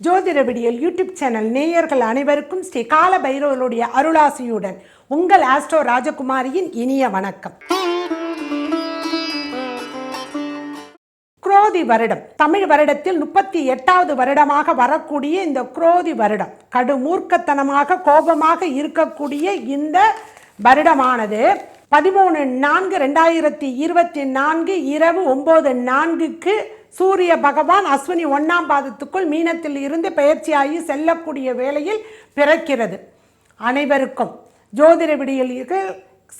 ஜோதிட விடியல் YouTube channel நேயர்கள் அனைவருக்கும் ஸ்ரீ கால பைரவருடைய அருளாசியுடன் உங்கள் ஆஸ்ட்ரோ ராஜகுமாரியின் இனிய வணக்கம். குரோதி வருடம். தமிழ் வருடத்தில் முப்பத்தி எட்டாவது வருடமாக வரக்கூடிய இந்த குரோதி வருடம். கடுமூர்க்கத்தனமாக கோபமாக இருக்கக்கூடிய இந்த வருடமானது பதிமூணு நான்கு ரெண்டாயிரத்தி இருபத்தி நான்கு இரவு ஒம்பது நான்குக்கு சூரிய பகவான் அஸ்வினி ஒன்றாம் பாதத்துக்குள் மீனத்தில் இருந்து பயிற்சியாகி செல்லக்கூடிய வேளையில் பிறக்கிறது. அனைவருக்கும் ஜோதிட விடியலுக்கு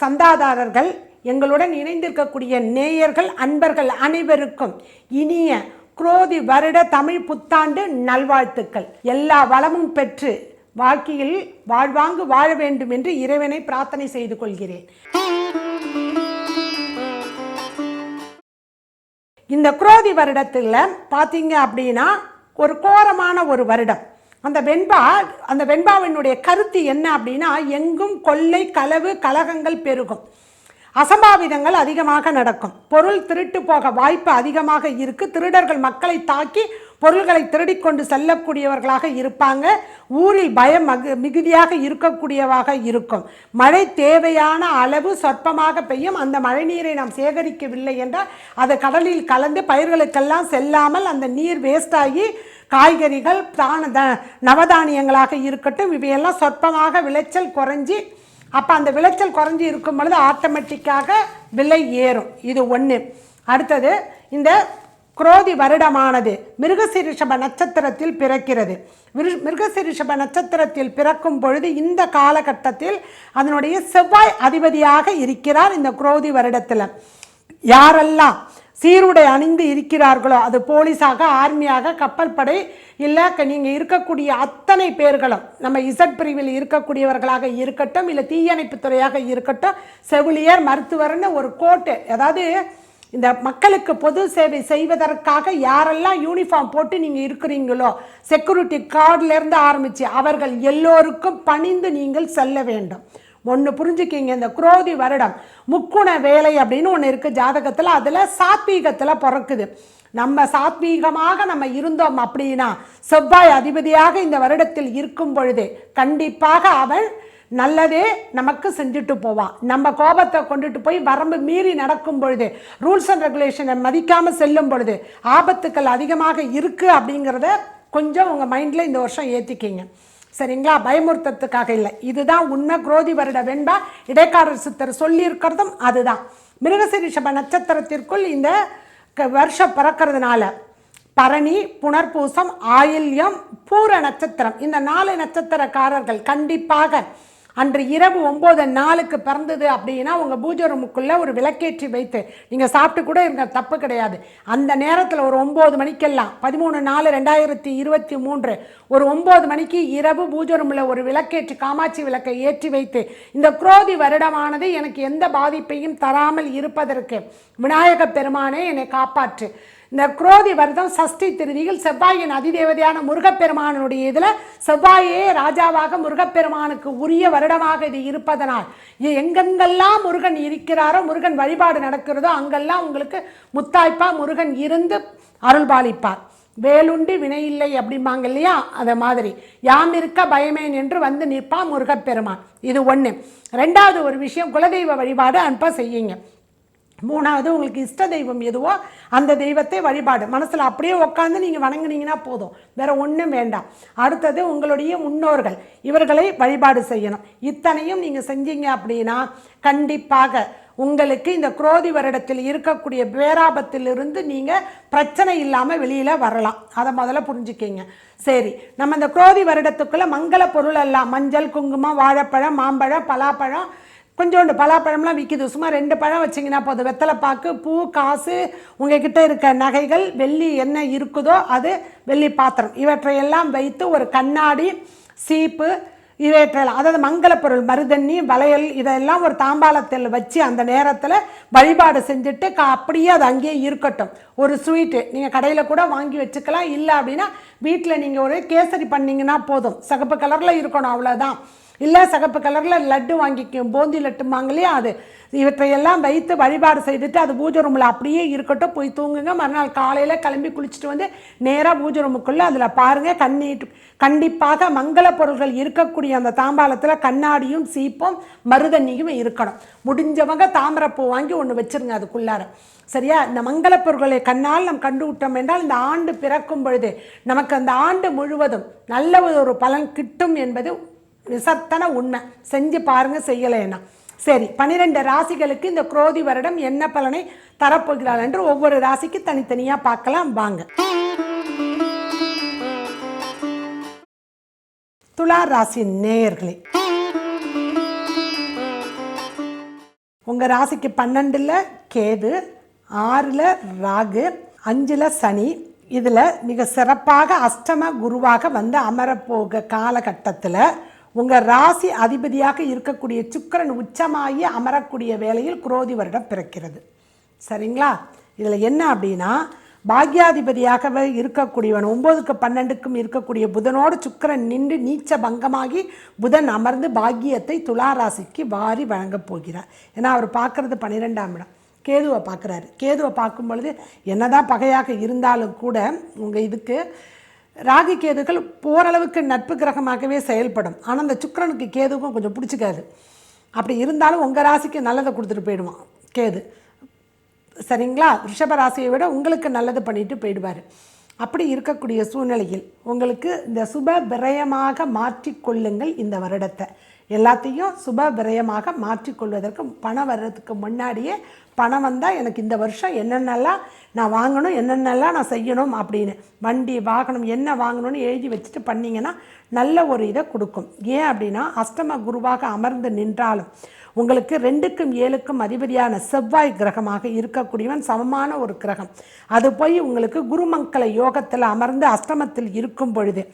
சந்தாதாரர்கள் எங்களுடன் இணைந்திருக்கக்கூடிய நேயர்கள் அன்பர்கள் அனைவருக்கும் இனிய குரோதி வருட தமிழ் புத்தாண்டு நல்வாழ்த்துக்கள். எல்லா வளமும் பெற்று வாழ்க்கையில் வாழ்வாங்கு வாழ வேண்டும் என்று இறைவனை பிரார்த்தனை செய்து கொள்கிறேன். இந்த குரோதி வருடத்தில் பார்த்தீங்க அப்படின்னா ஒரு கோரமான ஒரு வருடம். அந்த வெண்பா அந்த வெண்பாவினுடைய கருத்து என்ன அப்படின்னா எங்கும் கொள்ளை களவு கலகங்கள் பெருகும். அசம்பாவிதங்கள் அதிகமாக நடக்கும். பொருள் திருட்டு போக வாய்ப்பு அதிகமாக இருக்கு. திருடர்கள் மக்களை தாக்கி பொருள்களை திருடிக்கொண்டு செல்லக்கூடியவர்களாக இருப்பாங்க. ஊரில் பயம் மகு மிகுதியாக இருக்கக்கூடியவாக இருக்கும். மழை தேவையான அளவு சொற்பமாக பெய்யும். அந்த மழை நீரை நாம் சேகரிக்கவில்லை என்றால் அது கடலில் கலந்து பயிர்களுக்கெல்லாம் செல்லாமல் அந்த நீர் வேஸ்டாகி காய்கறிகள் தான த நவதானியங்களாக இருக்கட்டும். இவையெல்லாம் சொற்பமாக விளைச்சல் குறைஞ்சி அப்போ அந்த விளைச்சல் குறைஞ்சி இருக்கும் பொழுது ஆட்டோமேட்டிக்காக விலை ஏறும். இது ஒன்று அடுத்தது இந்த குரோதி வருடமானது மிருகசிரிஷப நட்சத்திரத்தில் பிறக்கிறது. மிரு- மிருகசிரிஷப நட்சத்திரத்தில் பிறக்கும் பொழுது இந்த காலகட்டத்தில் அதனுடைய செவ்வாய் அதிபதியாக இருக்கிறார் இந்த குரோதி வருடத்தில். யாரெல்லாம் சீருடை அணிந்து இருக்கிறார்களோ அது போலீஸாக ஆர்மியாக கப்பல் படை இல்லை நீங்கள் இருக்கக்கூடிய அத்தனை பேர்களும் நம்ம இசட் பிரிவில் இருக்கக்கூடியவர்களாக இருக்கட்டும் இல்லை தீயணைப்புத்துறையாக இருக்கட்டும் செவிலியர் மருத்துவர்னு ஒரு கோட்டு அதாவது இந்த மக்களுக்கு பொது சேவை செய்வதற்காக யாரெல்லாம் யூனிஃபார்ம் போட்டு நீங்கள் இருக்கிறீங்களோ செக்யூரிட்டி கார்டிலேருந்து ஆரம்பித்து அவர்கள் எல்லோருக்கும் பணிந்து நீங்கள் செல்ல வேண்டும். ஒன்று புரிஞ்சுக்கிங்க இந்த குரோதி வருடம். முக்குண வேலை அப்படின்னு ஒன்று இருக்குது ஜாதகத்தில் அதில் சாத்வீகத்தில் பிறக்குது. நம்ம சாத்வீகமாக நம்ம இருந்தோம் அப்படின்னா செவ்வாய் அதிபதியாக இந்த வருடத்தில் இருக்கும் பொழுதே கண்டிப்பாக அவன் நல்லதே நமக்கு செஞ்சுட்டு போவான் நம்ம கோபத்தை கொண்டுட்டு போய் வரம்பு மீறி நடக்கும் பொழுது ரூல்ஸ் அண்ட் ரெகுலேஷனை மதிக்காமல் செல்லும் பொழுது ஆபத்துக்கள் அதிகமாக இருக்குது அப்படிங்கிறத கொஞ்சம் உங்கள் மைண்டில் இந்த வருஷம் ஏற்றிக்கிங்க சரிங்களா? பயமுறுத்தத்துக்காக இல்லை. இதுதான் உண்மை. குரோதி வருட வெண்பா இடைக்காரர் சித்தர் சொல்லியிருக்கிறதும் அதுதான். மிருகசிரிஷப நட்சத்திரத்திற்குள் இந்த க- வருஷம் பிறக்கிறதுனால பரணி புனர்பூசம் ஆயில்யம் பூர நட்சத்திரம். இந்த நாலு நட்சத்திரக்காரர்கள் கண்டிப்பாக அன்று இரவு ஒம்பது நாளுக்கு பிறந்தது அப்படின்னா உங்கள் பூஜை ரூமுக்குள்ளே ஒரு விளக்கேற்றி வைத்து நீங்கள் சாப்பிட்டு கூட இருங்க தப்பு கிடையாது. அந்த நேரத்தில் ஒரு ஒம்பது மணிக்கெல்லாம் பதிமூணு நாலு ரெண்டாயிரத்தி இருபத்தி மூன்று ஒரு ஒம்பது மணிக்கு இரவு பூஜை ரூமில் ஒரு விளக்கேற்றி காமாட்சி விளக்கை ஏற்றி வைத்து இந்த குரோதி வருடமானது எனக்கு எந்த பாதிப்பையும் தராமல் இருப்பதற்கு விநாயக பெருமானே என்னை காப்பாற்று. இந்த குரோதி வருடம் சஷ்டி திருதியில் செவ்வாயின் அதிதேவதையான முருகப்பெருமானுடைய இதில் செவ்வாயே ராஜாவாக முருகப்பெருமானுக்கு உரிய வருடமாக இது இருப்பதனால் எங்கெங்கெல்லாம் முருகன் இருக்கிறாரோ முருகன் வழிபாடு நடக்கிறதோ அங்கெல்லாம் உங்களுக்கு முத்தாய்ப்பா முருகன் இருந்து அருள்பாலிப்பார் வேலுண்டு வினையில்லை அப்படிம்பாங்க இல்லையா? அதை மாதிரி. யாம் இருக்க பயமேன் என்று வந்து நிற்பான் முருகப்பெருமான். இது ஒன்று ரெண்டாவது ஒரு விஷயம் குலதெய்வ வழிபாடு அன்பா செய்யுங்க. மூணாவது உங்களுக்கு இஷ்ட தெய்வம் எதுவோ அந்த தெய்வத்தை வழிபாடு. மனசில் அப்படியே உட்காந்து நீங்கள் வணங்குனீங்கன்னா போதும். வேற ஒன்றும் வேண்டாம். அடுத்தது உங்களுடைய முன்னோர்கள். இவர்களை வழிபாடு செய்யணும். இத்தனையும் நீங்கள் செஞ்சீங்க அப்படின்னா கண்டிப்பாக உங்களுக்கு இந்த குரோதி வருடத்தில் இருக்கக்கூடிய பேராபத்திலிருந்து நீங்கள் பிரச்சனை இல்லாமல் வெளியில் வரலாம். அதை முதல்ல புரிஞ்சுக்கிங்க. சரி நம்ம இந்த குரோதி வருடத்துக்குள்ளே மங்கள பொருள் எல்லாம். மஞ்சள் குங்குமம் வாழைப்பழம் மாம்பழம் பலாப்பழம் கொஞ்சோண்டு பலாப்பழம்லாம் விற்கிது சும்மா ரெண்டு பழம் வச்சிங்கன்னா போதும். வெத்தலைப்பாக்கு பூ காசு உங்ககிட்ட இருக்க நகைகள் வெள்ளி என்ன இருக்குதோ அது வெள்ளி பாத்திரம். இவற்றையெல்லாம் வைத்து ஒரு கண்ணாடி சீப்பு இவற்றெல்லாம் அதாவது மங்களப்பொருள் மருதண்ணி வளையல் இதெல்லாம் ஒரு தாம்பாளத்தில் வச்சு அந்த நேரத்தில் வழிபாடு செஞ்சுட்டு கா அப்படியே அது அங்கேயே இருக்கட்டும். ஒரு ஸ்வீட்டு. நீங்கள் கடையில் கூட வாங்கி வச்சுக்கலாம். இல்லை அப்படின்னா வீட்டில் நீங்கள் ஒரு கேசரி பண்ணிங்கன்னா போதும். சிகப்பு கலரில் இருக்கணும் அவ்வளோதான் இல்லை சகப்பு கலரில் லட்டு வாங்கிக்கும் பூந்தி லட்டுமாங்க இல்லையா அது. இவற்றையெல்லாம் வைத்து வழிபாடு செய்துட்டு அது பூஜை ரூமில் அப்படியே இருக்கட்டும் போய் தூங்குங்க. மறுநாள் காலையில் கிளம்பி குளிச்சுட்டு வந்து நேராக பூஜை ரூமுக்குள்ளே அதில் பாருங்கள் கண்ணீட்டு கண்டிப்பாக மங்கள பொருள்கள் இருக்கக்கூடிய அந்த தாம்பாளத்தில் கண்ணாடியும் சீப்பும் மருதண்ணியும் இருக்கணும். முடிஞ்சவங்க தாமரப்பூ வாங்கி ஒன்று வச்சுருங்க அதுக்குள்ளார. சரியா? இந்த மங்கள பொருள்களை கண்ணால் நாம் கண்டு விட்டோம் என்றால் இந்த ஆண்டு பிறக்கும் பொழுது நமக்கு அந்த ஆண்டு முழுவதும் நல்ல ஒரு பலன் கிட்டும் என்பது நிசத்தன உண்மை. செஞ்சு பாருங்கள் செய்யலைன்னா. சரி பன்னிரெண்டு ராசிகளுக்கு இந்த குரோதி வருடம் என்ன பலனை தரப்போகிறாள் என்று ஒவ்வொரு ராசிக்கு தனித்தனியாக பார்க்கலாம். வாங்க. துலா ராசி நேயர்களே. உங்கள் ராசிக்கு பன்னெண்டில் கேது ஆறில் ராகு அஞ்சில் சனி. இதில் மிக சிறப்பாக அஷ்டம குருவாக வந்து அமரப்போக காலகட்டத்தில் உங்கள் ராசி அதிபதியாக இருக்கக்கூடிய சுக்கிரன் உச்சமாகி அமரக்கூடிய வேலையில் குரோதி வருடம் பிறக்கிறது. சரிங்களா? இதில் என்ன அப்படின்னா பாக்யாதிபதியாகவே இருக்கக்கூடியவன் ஒம்போதுக்கு பன்னெண்டுக்கும் இருக்கக்கூடிய புதனோடு சுக்கிரன் நின்று நீச்ச பங்கமாகி புதன் அமர்ந்து பாக்கியத்தை துலா ராசிக்கு வாரி வழங்கப் போகிறார். ஏன்னா அவர் பார்க்கறது பன்னிரெண்டாம் இடம். கேதுவை பார்க்குறாரு. கேதுவை பார்க்கும் பொழுது என்னதான் பகையாக இருந்தாலும் கூட உங்கள் இதுக்கு ராகு கேதுகள் போரளவுக்கு நட்பு கிரகமாகவே செயல்படும். ஆனால் அந்த சுக்கரனுக்கு கேதுக்கும் கொஞ்சம் பிடிச்சிக்காது. அப்படி இருந்தாலும் உங்கள் ராசிக்கு நல்லதை கொடுத்துட்டு போயிடுவான் கேது. சரிங்களா? ரிஷப ராசியை விட உங்களுக்கு நல்லது பண்ணிட்டு போயிடுவார். அப்படி இருக்கக்கூடிய சூழ்நிலையில் உங்களுக்கு இந்த சுப விரயமாக மாற்றிக்கொள்ளுங்கள் இந்த வருடத்தை. எல்லாத்தையும் சுப விரயமாக மாற்றிக்கொள்வதற்கு பணம் வர்றதுக்கு முன்னாடியே பணம் வந்தால் எனக்கு இந்த வருஷம் என்னென்னலாம் நான் வாங்கணும் என்னென்னலாம் நான் செய்யணும் அப்படின்னு. வண்டி வாகனம் என்ன வாங்கணும்னு எழுதி வச்சுட்டு பண்ணிங்கன்னா நல்ல ஒரு இதை கொடுக்கும். ஏன் அப்படின்னா அஷ்டம குருவாக அமர்ந்து நின்றாலும் உங்களுக்கு ரெண்டுக்கும் ஏழுக்கும் அதிபதியான செவ்வாய் கிரகமாக இருக்கக்கூடியவன் சமமான ஒரு கிரகம். அது போய் உங்களுக்கு குருமங்கல யோகத்தில் அமர்ந்து அஷ்டமத்தில் இருக்கும் பொழுது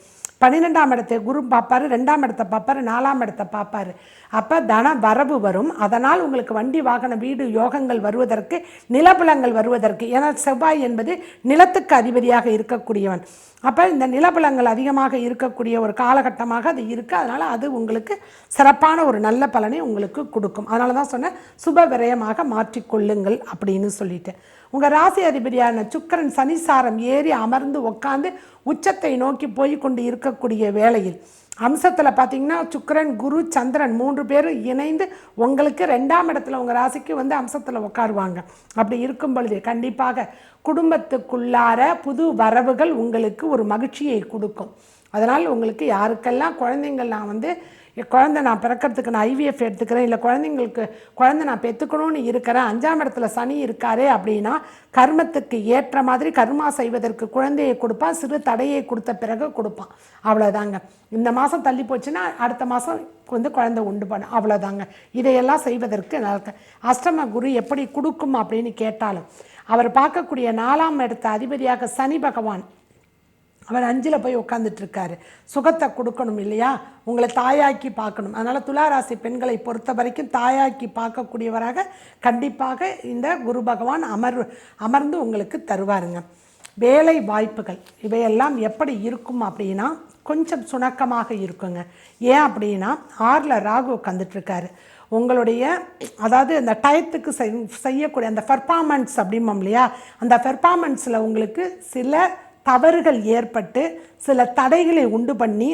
பன்னிரெண்டாம் இடத்தை குரு பார்ப்பாரு ரெண்டாம் இடத்தை பார்ப்பாரு நாலாம் இடத்தை பார்ப்பாரு. அப்போ தன வரவு வரும். அதனால் உங்களுக்கு வண்டி வாகன வீடு யோகங்கள் வருவதற்கு நிலபலங்கள் வருவதற்கு. ஏன்னா செவ்வாய் என்பது நிலத்துக்கு அதிபதியாக இருக்கக்கூடியவன். அப்போ இந்த நிலபலங்கள் அதிகமாக இருக்கக்கூடிய ஒரு காலகட்டமாக அது இருக்குது அதனால் அது உங்களுக்கு சிறப்பான ஒரு நல்ல பலனை உங்களுக்கு கொடுக்கும். அதனால தான் சொன்னேன் சுப விரயமாக மாற்றிக்கொள்ளுங்கள் அப்படின்னு சொல்லிட்டேன் உங்கள் ராசி அதிபதியான சுக்கிரன் சனிசாரம் ஏறி அமர்ந்து உட்காந்து உச்சத்தை நோக்கி போய் கொண்டு இருக்கக்கூடிய வேளையில் அம்சத்தில் பார்த்தீங்கன்னா சுக்கரன் குரு சந்திரன் மூன்று பேரும் இணைந்து உங்களுக்கு ரெண்டாம் இடத்துல உங்கள் ராசிக்கு வந்து அம்சத்தில் உட்காருவாங்க அப்படி இருக்கும் பொழுது கண்டிப்பாக குடும்பத்துக்குள்ளார புது வரவுகள் உங்களுக்கு ஒரு மகிழ்ச்சியை கொடுக்கும். அதனால் உங்களுக்கு யாருக்கெல்லாம் குழந்தைங்கள்லாம் வந்து என் குழந்தை நான் பிறக்கிறதுக்கு நான் ஐவிஎஃப் எடுத்துக்கிறேன். இல்லை குழந்தைங்களுக்கு குழந்தை நான் பெற்றுக்கணும்னு இருக்கிறேன். அஞ்சாம் இடத்துல சனி இருக்காரே அப்படின்னா கர்மத்துக்கு ஏற்ற மாதிரி கர்மா செய்வதற்கு குழந்தையை கொடுப்பான் சிறு தடையை கொடுத்த பிறகு கொடுப்பான் அவ்வளோதாங்க இந்த மாதம் தள்ளி போச்சுன்னா அடுத்த மாதம் வந்து குழந்தை உண்டு பண்ண அவ்வளோதாங்க இதையெல்லாம் செய்வதற்கு நல்ல அஷ்டம குரு எப்படி கொடுக்கும் அப்படின்னு கேட்டாலும் அவர் பார்க்கக்கூடிய நாலாம் இடத்த அதிபதியாக சனி பகவான் அவர் அஞ்சில் போய் உட்காந்துட்டு இருக்காரு சுகத்தை கொடுக்கணும் இல்லையா? உங்களை தாயாக்கி பார்க்கணும். அதனால் துளாராசி பெண்களை பொறுத்த வரைக்கும் தாயாக்கி பார்க்கக்கூடியவராக கண்டிப்பாக இந்த குரு பகவான் அமர் அமர்ந்து உங்களுக்கு தருவாருங்க. வேலை வாய்ப்புகள் இவையெல்லாம் எப்படி இருக்கும் அப்படின்னா கொஞ்சம் சுணக்கமாக இருக்குங்க. ஏன் அப்படின்னா ஆறில் ராகு உட்காந்துட்ருக்காரு உங்களுடைய அதாவது அந்த டயத்துக்கு செய் செய்யக்கூடிய அந்த பெர்ஃபார்மன்ஸ் அப்படிம்போம் இல்லையா? அந்த பெர்ஃபார்மன்ஸில் உங்களுக்கு சில தவறுகள் ஏற்பட்டு சில தடைகளை உண்டு பண்ணி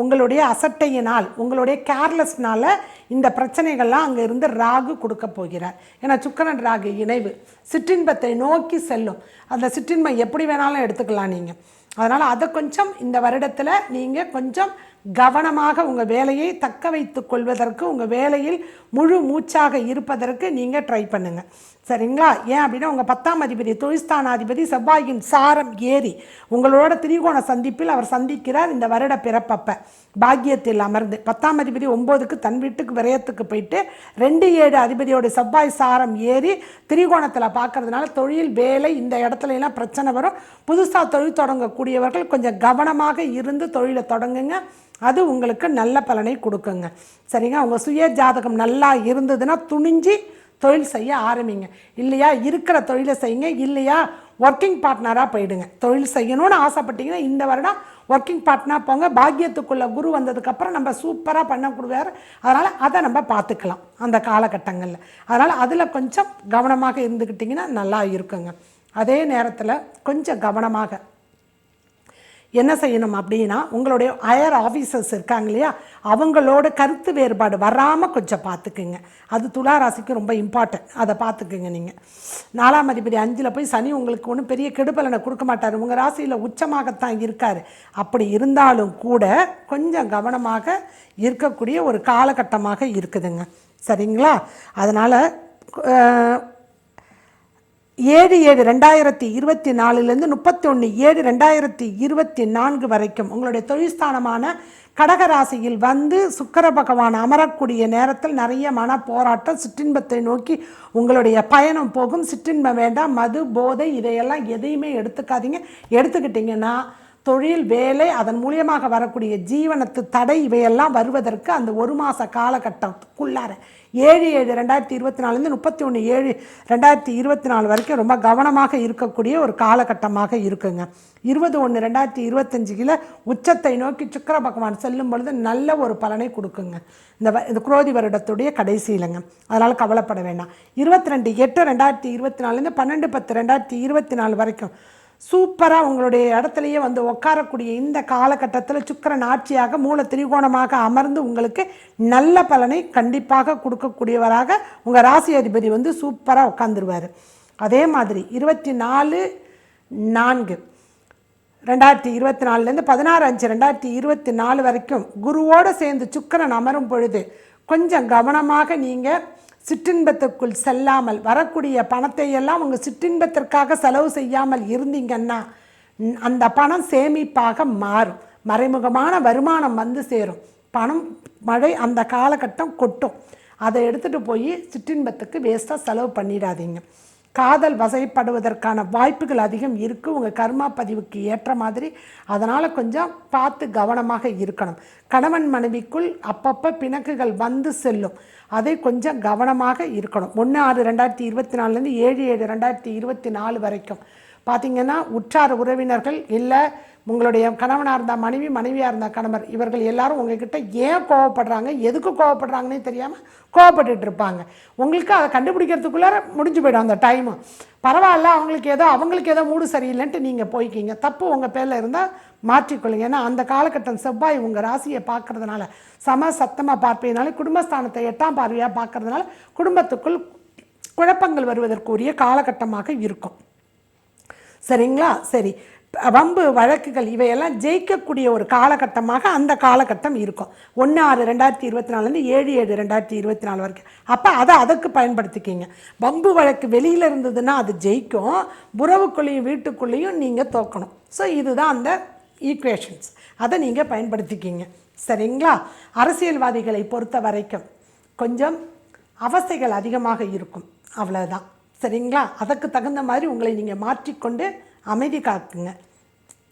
உங்களுடைய அசட்டையினால் உங்களுடைய கேர்லெஸ்னால் இந்த பிரச்சனைகள்லாம் அங்கே இருந்து ராகு கொடுக்க போகிறார். ஏன்னா சுக்கரன் ராகு இணைவு. சிற்றின்பத்தை நோக்கி செல்லும். அந்த சிற்றின்பம் எப்படி வேணாலும் எடுத்துக்கலாம் நீங்கள் அதனால் அதை கொஞ்சம் இந்த வருடத்தில் நீங்கள் கொஞ்சம் கவனமாக உங்கள் வேலையை தக்க வைத்து கொள்வதற்கு உங்கள் வேலையில் முழு மூச்சாக இருப்பதற்கு நீங்கள் ட்ரை பண்ணுங்கள் சரிங்களா? ஏன் அப்படின்னா உங்கள் பத்தாம் அதிபதி தொழில்ஸ்தானாதிபதி செவ்வாயின் சாரம் ஏறி உங்களோட திரிகோண சந்திப்பில் அவர் சந்திக்கிறார் இந்த வருட பிறப்பப்ப. பாக்கியத்தில் அமர்ந்து பத்தாம் அதிபதி ஒம்போதுக்கு தன் வீட்டுக்கு விரயத்துக்கு போயிட்டு ரெண்டு ஏழு அதிபதியோட செவ்வாய் சாரம் ஏறி திரிகோணத்தில் பார்க்கறதுனால தொழில் வேலை இந்த இடத்துல எல்லாம் பிரச்சனை வரும். புதுசாக தொழில் தொடங்கக்கூடியவர்கள் கொஞ்சம் கவனமாக இருந்து தொழிலை தொடங்குங்க. அது உங்களுக்கு நல்ல பலனை கொடுக்குங்க. சரிங்க? உங்கள் சுய ஜாதகம் நல்லா இருந்ததுன்னா துணிஞ்சு தொழில் செய்ய ஆரம்பிங்க. இல்லையா? இருக்கிற தொழிலை செய்யுங்க. இல்லையா? ஒர்க்கிங் பார்ட்னராக போயிடுங்க. தொழில் செய்யணும்னு ஆசைப்பட்டீங்கன்னா இந்த வருடம் ஒர்க்கிங் பார்ட்னராக போங்க. பாக்கியத்துக்குள்ளே குரு வந்ததுக்கப்புறம் நம்ம சூப்பராக பண்ண கொடுக்குறாரு அதனால் அதை நம்ம பார்த்துக்கலாம் அந்த காலகட்டங்களில். அதனால் அதில் கொஞ்சம் கவனமாக இருந்துக்கிட்டிங்கன்னா நல்லா இருக்குங்க. அதே நேரத்தில் கொஞ்சம் கவனமாக என்ன செய்யணும் அப்படின்னா உங்களுடைய ஹையர் ஆஃபீஸர்ஸ் இருக்காங்க இல்லையா அவங்களோட கருத்து வேறுபாடு வராமல் கொஞ்சம் பார்த்துக்குங்க. அது துலா ராசிக்கு ரொம்ப இம்பார்ட்டன்ட் அதை பார்த்துக்குங்க நீங்கள் நாலாம் அதிபதி அஞ்சில் போய் சனி உங்களுக்கு ஒன்றும் பெரிய கெடுபலனை கொடுக்க மாட்டார். உங்கள் ராசியில் உச்சமாகத்தான் இருக்கார். அப்படி இருந்தாலும் கூட கொஞ்சம் கவனமாக இருக்கக்கூடிய ஒரு காலகட்டமாக இருக்குதுங்க. சரிங்களா? அதனால் ஏழு ஏழு ரெண்டாயிரத்தி இருபத்தி நாலுலேருந்து முப்பத்தி ஒன்று ஏழு ரெண்டாயிரத்தி இருபத்தி நான்கு வரைக்கும் உங்களுடைய தொழில்ஸ்தானமான கடகராசியில் வந்து சுக்கர பகவான் அமரக்கூடிய நேரத்தில் நிறைய மன போராட்டம் சிற்றின்பத்தை நோக்கி உங்களுடைய பயணம் போகும். சிற்றின்பம் வேண்டாம் மது போதை இதையெல்லாம் எதையுமே எடுத்துக்காதீங்க. எடுத்துக்கிட்டிங்கன்னா தொழில் வேலை அதன் மூலியமாக வரக்கூடிய ஜீவனத்து தடை இவையெல்லாம் வருவதற்கு அந்த ஒரு மாத காலகட்டத்துக்குள்ளார ஏழு ஏழு ரெண்டாயிரத்தி இருபத்தி நாலுலேருந்து முப்பத்தி ஒன்று ஏழு ரெண்டாயிரத்தி இருபத்தி நாலு வரைக்கும் ரொம்ப கவனமாக இருக்கக்கூடிய ஒரு காலகட்டமாக இருக்குங்க. இருபது ஒன்று ரெண்டாயிரத்தி கிலோ உச்சத்தை நோக்கி சுக்கர பகவான் செல்லும் பொழுது நல்ல ஒரு பலனை கொடுக்குங்க. இந்த வ- இந்த குரோதி வருடத்துடைய கடைசியிலங்க. அதனால் கவலைப்பட வேண்டாம். இருபத்தி ரெண்டு எட்டு ரெண்டாயிரத்தி இருபத்தி நாலுலேருந்து பன்னெண்டு பத்து ரெண்டாயிரத்தி இருபத்தி நாலு வரைக்கும் சூப்பராக உங்களுடைய இடத்துலையே வந்து உட்காரக்கூடிய இந்த காலகட்டத்தில் சுக்கரன் ஆட்சியாக மூல திரிகோணமாக அமர்ந்து உங்களுக்கு நல்ல பலனை கண்டிப்பாக கொடுக்கக்கூடியவராக உங்கள் ராசி அதிபதி வந்து சூப்பராக உட்காந்துருவார் அதே மாதிரி இருபத்தி நாலு நான்கு ரெண்டாயிரத்தி இருபத்தி நாலுலேருந்து பதினாறு அஞ்சு ரெண்டாயிரத்தி இருபத்தி நாலு வரைக்கும் குருவோடு சேர்ந்து சுக்கிரன் அமரும் பொழுது கொஞ்சம் கவனமாக நீங்கள் சிற்றின்பத்துக்குள் செல்லாமல் வரக்கூடிய பணத்தை எல்லாம் உங்கள் சிற்றின்பத்திற்காக செலவு செய்யாமல் இருந்தீங்கன்னா அந்த பணம் சேமிப்பாக மாறும். மறைமுகமான வருமானம் வந்து சேரும். பணம் மழை அந்த காலகட்டம் கொட்டும். அதை எடுத்துகிட்டு போய் சிற்றின்பத்துக்கு வேஸ்ட்டாக செலவு பண்ணிடாதீங்க. காதல் வசைப்படுவதற்கான வாய்ப்புகள் அதிகம் இருக்குது உங்கள் கர்மா பதிவுக்கு ஏற்ற மாதிரி அதனால் கொஞ்சம் பார்த்து கவனமாக இருக்கணும். கணவன் மனைவிக்குள் அப்பப்போ பிணக்குகள் வந்து செல்லும். அதை கொஞ்சம் கவனமாக இருக்கணும். ஒன்று ஆறு ரெண்டாயிரத்தி இருபத்தி நாலுலேருந்து ஏழு ஏழு ரெண்டாயிரத்தி இருபத்தி நாலு வரைக்கும். பார்த்தீங்கன்னா உற்றார் உறவினர்கள் இல்லை உங்களுடைய கணவனாக இருந்தால் மனைவி மனைவியாக இருந்தால் கணவர் இவர்கள் எல்லாரும் உங்ககிட்ட ஏன் கோவப்படுறாங்க எதுக்கு கோவப்படுறாங்கன்னே தெரியாமல் கோவப்பட்டுட்டு இருப்பாங்க. உங்களுக்கு அதை கண்டுபிடிக்கிறதுக்குள்ளார முடிஞ்சு போயிடும் அந்த டைமு பரவாயில்ல அவங்களுக்கு ஏதோ அவங்களுக்கு ஏதோ மூடு சரியில்லைன்ட்டு நீங்கள் போய்க்கிங்க. தப்பு உங்கள் பேரில் இருந்தால் மாற்றிக்கொள்ளுங்க. ஏன்னா அந்த காலகட்டம் செவ்வாய் உங்கள் ராசியை பார்க்கறதுனால சம சத்தமாக பார்ப்பதுனால குடும்பஸ்தானத்தை எட்டாம் பார்வையாக பார்க்கறதுனால குடும்பத்துக்குள் குழப்பங்கள் வருவதற்குரிய காலகட்டமாக இருக்கும். சரிங்களா? சரி. வம்பு வழக்குகள் இவையெல்லாம் ஜெயிக்கக்கூடிய ஒரு காலகட்டமாக அந்த காலகட்டம் இருக்கும். ஒன்று ஆறு ரெண்டாயிரத்தி இருபத்தி நாலுலேருந்து ஏழு ஏழு ரெண்டாயிரத்தி இருபத்தி நாலு வரைக்கும். அப்போ அதை அதுக்கு பயன்படுத்திக்கிங்க. வம்பு வழக்கு வெளியில் இருந்ததுன்னா அது ஜெயிக்கும். உறவுக்குள்ளேயும் வீட்டுக்குள்ளேயும் நீங்கள் தோக்கணும். ஸோ இதுதான் அந்த ஈக்குவேஷன்ஸ் அதை நீங்கள் பயன்படுத்திக்கிங்க. சரிங்களா? அரசியல்வாதிகளை பொறுத்த வரைக்கும் கொஞ்சம் அவசைகள் அதிகமாக இருக்கும். அவ்வளோதான் சரிங்களா? அதற்கு தகுந்த மாதிரி உங்களை நீங்கள் மாற்றிக்கொண்டு அமைதி காக்குங்க.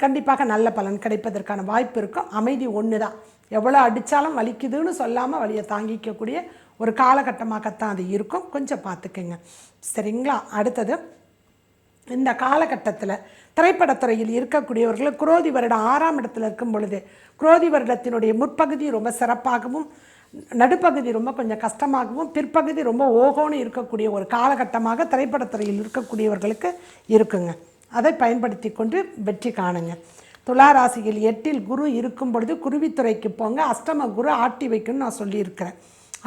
கண்டிப்பாக நல்ல பலன் கிடைப்பதற்கான வாய்ப்பு இருக்கும். அமைதி ஒன்று தான் எவ்வளோ அடித்தாலும் வலிக்குதுன்னு சொல்லாமல் வழியை தாங்கிக்கக்கூடிய ஒரு காலகட்டமாகத்தான் அது இருக்கும். கொஞ்சம் பார்த்துக்குங்க. சரிங்களா? அடுத்தது இந்த காலகட்டத்தில் திரைப்படத்துறையில் இருக்கக்கூடியவர்கள் குரோதி வருடம் ஆறாம் இடத்துல இருக்கும் பொழுது குரோதி வருடத்தினுடைய முற்பகுதி ரொம்ப சிறப்பாகவும் நடுப்பகுதி ரொம்ப கொஞ்சம் கஷ்டமாகவும் பிற்பகுதி ரொம்ப ஓகோன்னு இருக்கக்கூடிய ஒரு காலகட்டமாக திரைப்படத்துறையில் இருக்கக்கூடியவர்களுக்கு இருக்குங்க. அதை பயன்படுத்தி கொண்டு வெற்றி காணுங்க. துளாராசியில் எட்டில் குரு இருக்கும் பொழுது குருவித்துறைக்கு போங்க. அஷ்டம குரு ஆட்டி வைக்கணும்னு நான் சொல்லியிருக்கிறேன்.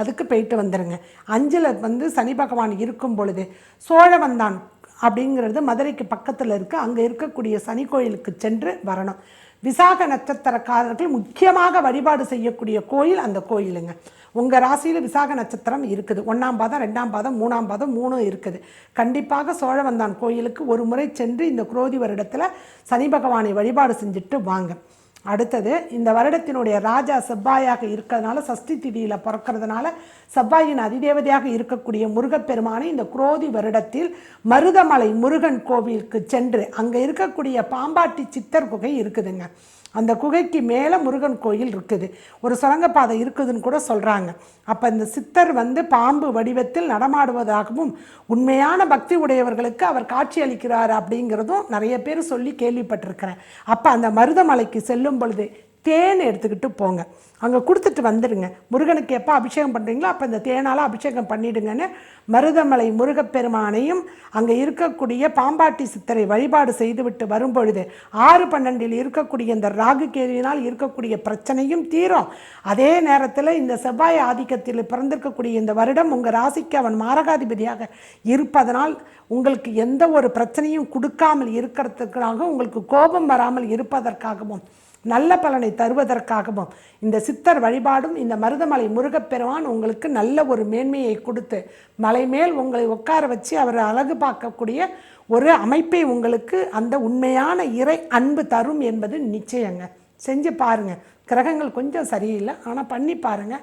அதுக்கு போயிட்டு வந்துடுங்க அஞ்சில் வந்து சனி பகவான் இருக்கும் பொழுது சோழவந்தான் அப்படிங்கிறது மதுரைக்கு பக்கத்தில் இருக்குது அங்கே இருக்கக்கூடிய சனி கோயிலுக்கு சென்று வரணும். விசாக நட்சத்திரக்காரர்கள் முக்கியமாக வழிபாடு செய்யக்கூடிய கோயில் அந்த கோயிலுங்க. உங்கள் ராசியில் விசாக நட்சத்திரம் இருக்குது. ஒன்றாம் பாதம் ரெண்டாம் பாதம் மூணாம் பாதம் மூணும் இருக்குது. கண்டிப்பாக சோழவந்தான் கோயிலுக்கு ஒரு முறை சென்று இந்த குரோதி வருடத்தில் சனி பகவானை வழிபாடு செஞ்சுட்டு வாங்க. அடுத்தது இந்த வருடத்தினுடைய ராஜா செவ்வாயாக இருக்கிறதுனால சஷ்டி திதியில் பிறக்கிறதுனால செவ்வாயின் அதிதேவதையாக இருக்கக்கூடிய முருகப்பெருமானை இந்த குரோதி வருடத்தில் மருதமலை முருகன் கோவிலுக்கு சென்று அங்கே இருக்கக்கூடிய பாம்பாட்டி சித்தர் குகை இருக்குதுங்க. அந்த குகைக்கு மேலே முருகன் கோயில் இருக்குது. ஒரு சுரங்கப்பாதை இருக்குதுன்னு கூட சொல்கிறாங்க அப்போ இந்த சித்தர் வந்து பாம்பு வடிவத்தில் நடமாடுவதாகவும் உண்மையான பக்தி உடையவர்களுக்கு அவர் காட்சி அளிக்கிறார் அப்படிங்கிறதும் நிறைய பேர் சொல்லி கேள்விப்பட்டிருக்கிறேன். அப்போ அந்த மருதமலைக்கு செல்லும் பொழுது தேன் எடுத்துக்கிட்டு போங்க. அங்கே கொடுத்துட்டு வந்துடுங்க முருகனுக்கு எப்போ அபிஷேகம் பண்ணுறீங்களோ அப்போ இந்த தேனால் அபிஷேகம் பண்ணிடுங்கன்னு மருதமலை முருகப்பெருமானையும் அங்கே இருக்கக்கூடிய பாம்பாட்டி சித்தரை வழிபாடு செய்துவிட்டு வரும்பொழுது ஆறு பன்னெண்டில் இருக்கக்கூடிய இந்த ராகு கேதுவினால் இருக்கக்கூடிய பிரச்சனையும் தீரும். அதே நேரத்தில் இந்த செவ்வாய் ஆதிக்கத்தில் பிறந்திருக்கக்கூடிய இந்த வருடம் உங்கள் ராசிக்கு அவன் மாரகாதிபதியாக இருப்பதனால் உங்களுக்கு எந்த ஒரு பிரச்சனையும் கொடுக்காமல் இருக்கிறதுக்காக உங்களுக்கு கோபம் வராமல் இருப்பதற்காகவும் நல்ல பலனை தருவதற்காகவும் இந்த சித்தர் வழிபாடும் இந்த மருதமலை முருகப்பெருமான் உங்களுக்கு நல்ல ஒரு மேன்மையை கொடுத்து மலை மேல் உங்களை உட்கார வச்சு அவர் அழகு பார்க்கக்கூடிய ஒரு அமைப்பை உங்களுக்கு அந்த உண்மையான இறை அன்பு தரும் என்பது நிச்சயங்க. செஞ்சு பாருங்கள் கிரகங்கள் கொஞ்சம் சரியில்லை ஆனால் பண்ணி பாருங்க.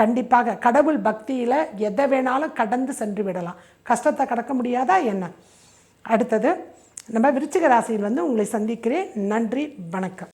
கண்டிப்பாக கடவுள் பக்தியில் எதை வேணாலும் கடந்து சென்று விடலாம். கஷ்டத்தை கடக்க முடியாதா என்ன? அடுத்தது நம்ம விருச்சிக ராசியில் வந்து உங்களை சந்திக்கிறேன். நன்றி வணக்கம்.